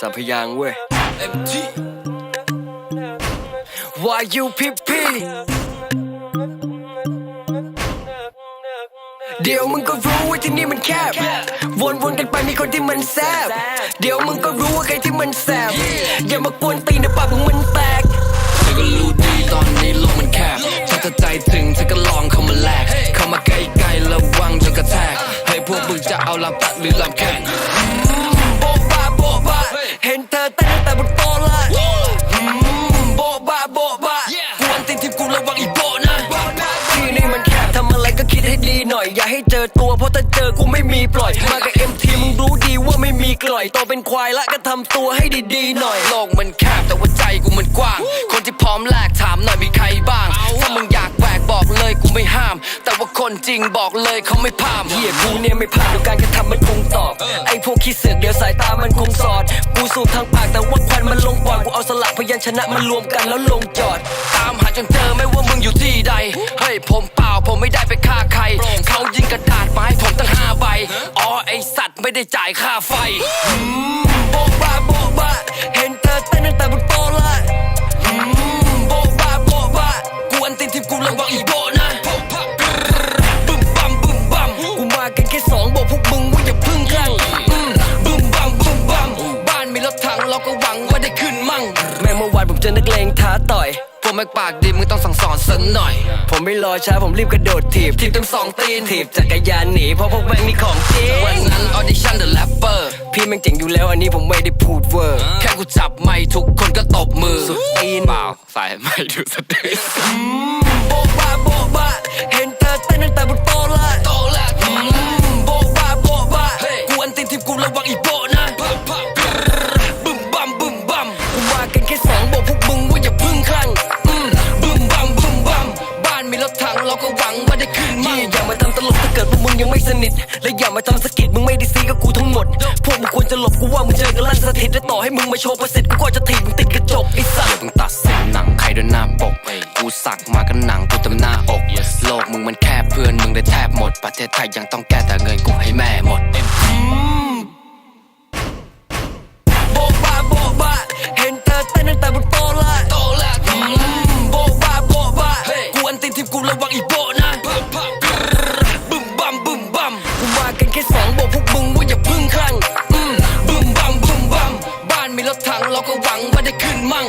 สามพยางค์เว้ย Why you PP เดี๋ยวมึงก็รู้ว่าที่นี่มันแคบ วนๆกันไปมีคนที่มันแซบ เดี๋ยวมึงก็รู้ว่าใครที่มันแสบ อย่ามากวนตีนในปากมึงมันแตกเธอก็รู้ดีตอนนี้โลกมันแคบ ถ้าเธอใจถึงเธอก็ลองเข้ามาแลก เข้ามาใกล้ๆระวังจะกระแทก ให้พวกมึงจะเอาลำตัดหรือลำแข่ง เห็นเธอเต้นแต่บนโต๊ะละอืมโบ๊ะบ้าโบ๊ะบ้ากวนตีนทีมกูระวังอีโบะนะที่นี่มันแคบทำอะไรก็คิดให้ดีหน่อย อย่าให้เจอตัวเพราะถ้าเจอกูไม่มีปล่อย มากับเอ็มทีมึงรู้ดีว่าไม่มีกล่อยโตเป็นควายละก็ทำตัวให้ดีๆหน่อย โลกมันแคบแต่ว่าใจกูมันกว้าง คนที่พร้อมแลกถามหน่อยมีใครบ้าง ถ้ามึงอยากแหวกบอกเลยกูไม่ห้าม แต่ว่าคนจริงบอกเลยเขาไม่พามเฮียกูเนี่ยไม่ผ่านดูการกระทำมันคงตอบ ไอ้พวกขี้เสือกเดี๋ยวสายตามันคงสอดกู สูบทางปากแต่ว่าควันมันลงปอดกูเอาสลักพยัญชนะมันรวมกันแล้วลงจอด ตามหาจนเจอไม่ว่ามึงอยู่ที่ใด เฮ้ยผมเปล่าผมไม่ได้ไปฆ่าใคร เขายิงกระดาษมาให้ผมตั้งห้าใบ อ๋อไอสัตว์ไม่ได้จ่ายค่าไฟ ต่อยพวกแม็กปากดีมึงต้องสั่งสอนสันหน่อย ผมไม่รอช้าผมรีบกระโดดถีบ ทีมเต็มสองตีนถีบจักรยานหนีเพราะพวกแม่งนี่ของจริวันงนั้นออดิชั่นเดอะแรปเปอร์พี่แม่งเจ๋งอยู่แล้วอันนี้ผมไม่ได้พูดเวอร์ แค่กูจับไม่ทุกคนก็ตบมือ สุดตีนเปล่าใส่ไม่ดูสเตสโบ๊ะบ้าโบ๊ะบ้าเห็นเธอเต้นตั้งแต่บนโต๊ะละโตแล้วอืมโบ๊ะบ้าโบ๊ะบ้ากวนตีนทีมกูระวังอีโบนะบึ้มบัมบึ้มบัมกูมากันแค่สองบอกพวก เราก็หวังว่าได้ขึ้นมั่งอย่ามาทำตลกถ้าเกิดพวกมึงยังไม่สนิท และอย่ามาทำสะกิดมึงไม่ได้ซีกับกูทั้งหมด พวกมึงควรจะหลบกูว่ามึงเจอกันลั่นสถิตและต่อให้มึงมาโชว์ประสิทธิ์กูก็จะถีบมึงติดกระจกไอ้สัอย่าเพิ่งตัดสินหนังใครด้วยหน้าปกกูสักมากันหนังกูเต็มหน้าอกโลกมึงมันแค่เพื่อนมึงได้แทบหมดประเทศไทยยังต้องแก้แต่เงิน ระวังอีโบนะบึ้มบัมบึ้มบัมกูมากันแค่สองบอกพวกมึงว่าอย่าพึ่งคลั่งบึ้มบัมบึ้มบัมบ้านมีรถถังเราก็หวังว่าได้ขึ้นมั่ง